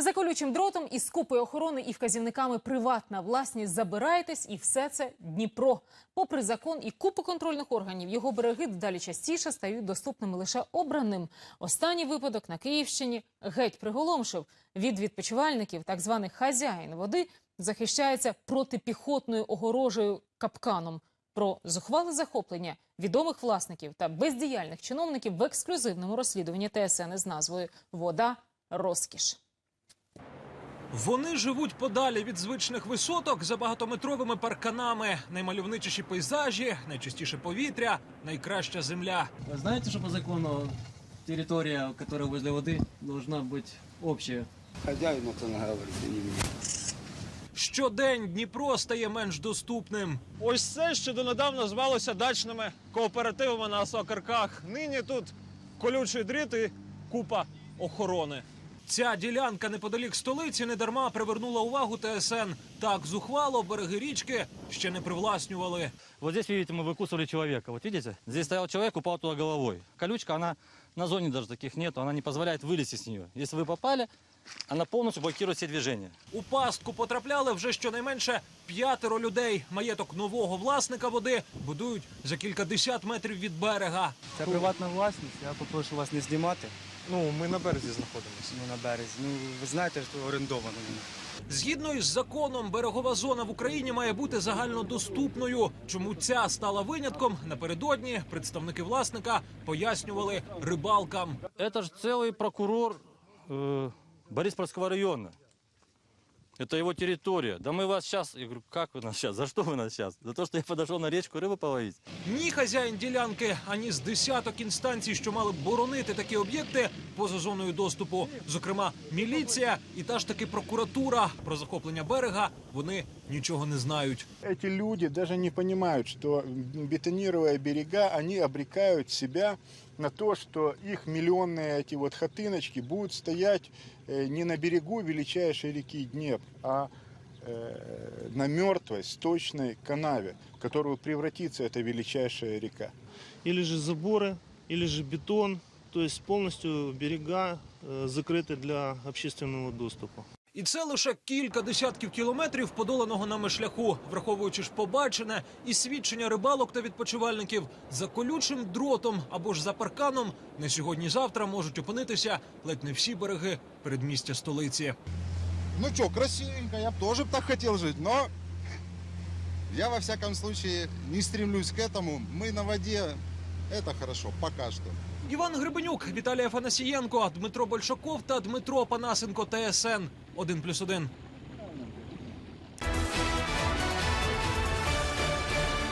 За колючим дротом із купою охорони і вказівниками приватна власність забирайтесь, і все це Дніпро. Попри закон і купу контрольних органів, його береги дедалі частіше стають доступними лише обраним. Останній випадок на Київщині геть приголомшив. Від відпочивальників так званий хазяїн води захищається протипіхотною огорожею капканом. Про зухвале захоплення відомих власників та бездіяльних чиновників в ексклюзивному розслідуванні ТСН із назвою Вода розкіш. Вони живуть подалі від звичних висоток за багатометровими парканами. Наймальовничіші пейзажі, найчистіше повітря, найкраща земля. Вы знаете, что по закону территория, которая возле воды, должна быть общая? Хозяин это наговорит, а не мне. Щодень Дніпро стає менш доступним. Ось це, що донедавна звалося дачними кооперативами на Сокарках. Нині тут колючий дріт і купа охорони. Ця ділянка неподалік столиці недарма привернула увагу ТСН. Так зухвало береги річки ще не привласнювали. Вот здесь, видите, мы выкусывали человека. Вот видите? Здесь стоял человек, упал туда головой. Колючка, она на зоне даже таких нету, она не позволяет вылезти с нее. Если вы попали, она полностью блокирует все движения. У пастку потрапляли вже щонайменше п'ятеро людей. Маєток нового власника води будують за кількадесят метрів від берега. Це приватна власність. Я попрошу вас не знімати. Ну, ми на березі знаходимося. Ну, на березі. Ну, ви знаєте, що орендовано. воно. Згідно із законом, берегова зона в Україні має бути загальнодоступною. Чому ця стала винятком? Напередодні представники власника пояснювали рибалкам. Это же целый прокурор э, Бориспольского района. Это его территория. Да мы вас сейчас... Я говорю, как вы нас сейчас? За что вы нас сейчас? За то, что я подошел на речку рыбу половить? Ні хазяїн ділянки, ані з десяток інстанцій, що мали б боронити такі об'єкти поза зоною доступу. Зокрема, міліція і та ж таки прокуратура про захоплення берега. Вони нічого не знають. Эти люди даже не понимают, что бетонируя берега, они обрекают себя на то, что их миллионные эти вот хатыночки будут стоять э, не на берегу величайшей реки Днепр, а э, на мертвой сточной канаве, в которую превратится эта величайшая река. Или же заборы, или же бетон. То есть полностью берега э, закрыты для общественного доступа. І це лише кілька десятків кілометрів подоланого нами шляху, враховуючи ж побачене і свідчення рибалок та відпочивальників за колючим дротом або ж за парканом. Не сьогодні-завтра можуть опинитися ледь не всі береги передмістя столиці. Ну что, красивенько, я бы тоже б так хотел жить, но я во всяком случае не стремлюсь к этому. Мы на воде, это хорошо, пока что. Іван Гребенюк, Віталій Афанасієнко, Дмитро Большаков та Дмитро Панасенко. ТСН 1+,1.